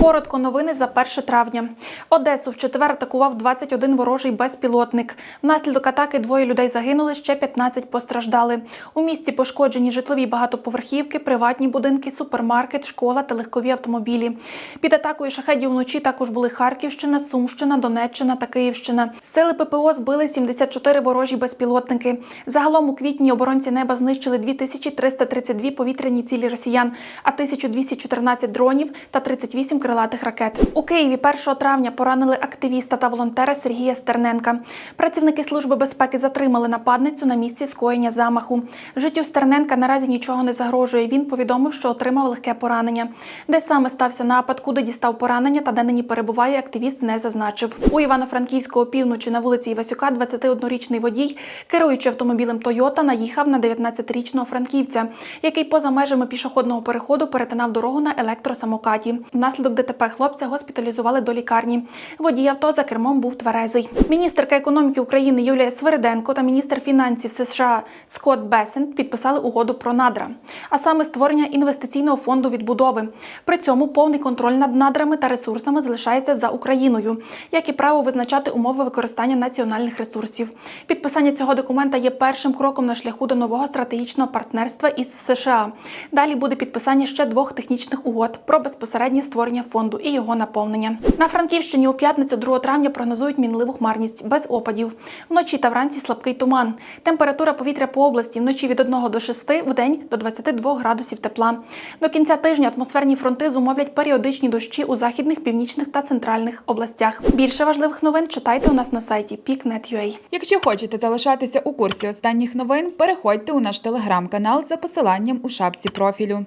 Коротко новини за 1 травня. Одесу в четвер атакував 21 ворожий безпілотник. Внаслідок атаки двоє людей загинули, ще 15 постраждали. У місті пошкоджені житлові багатоповерхівки, приватні будинки, супермаркет, школа та легкові автомобілі. Під атакою шахедів вночі також були Харківщина, Сумщина, Донеччина та Київщина. Сили ППО збили 74 ворожі безпілотники. Загалом у квітні оборонці неба знищили 2332 повітряні цілі росіян, а 1214 дронів та 38 крилатих ракет. У Києві 1 травня поранили активіста та волонтера Сергія Стерненка. Працівники служби безпеки затримали нападницю на місці скоєння замаху. Життю Стерненка наразі нічого не загрожує. Він повідомив, що отримав легке поранення. Де саме стався напад, куди дістав поранення та де нині перебуває, активіст не зазначив. У Івано-Франківського півночі на вулиці Івасюка 21-річний водій, керуючи автомобілем Тойота, наїхав на 19-річного франківця, який поза межами пішохідного переходу перетинав дорогу на електросамокаті. Внаслідок ДТП хлопця госпіталізували до лікарні. Водій авто за кермом був тверезий. Міністерка економіки України Юлія Свириденко та міністр фінансів США Скотт Бесент підписали угоду про надра, а саме створення інвестиційного фонду відбудови. При цьому повний контроль над надрами та ресурсами залишається за Україною, як і право визначати умови використання національних ресурсів. Підписання цього документа є першим кроком на шляху до нового стратегічного партнерства із США. Далі буде підписання ще двох технічних угод про безпосереднє створення фонду і його наповнення. На Франківщині у п'ятницю 2 травня прогнозують мінливу хмарність без опадів. Вночі та вранці слабкий туман. Температура повітря по області вночі від 1 до 6, вдень до 22 градусів тепла. До кінця тижня атмосферні фронти зумовлять періодичні дощі у західних, північних та центральних областях. Більше важливих новин читайте у нас на сайті peaknet.ua. Якщо хочете залишатися у курсі останніх новин, переходьте у наш телеграм-канал за посиланням у шапці профілю.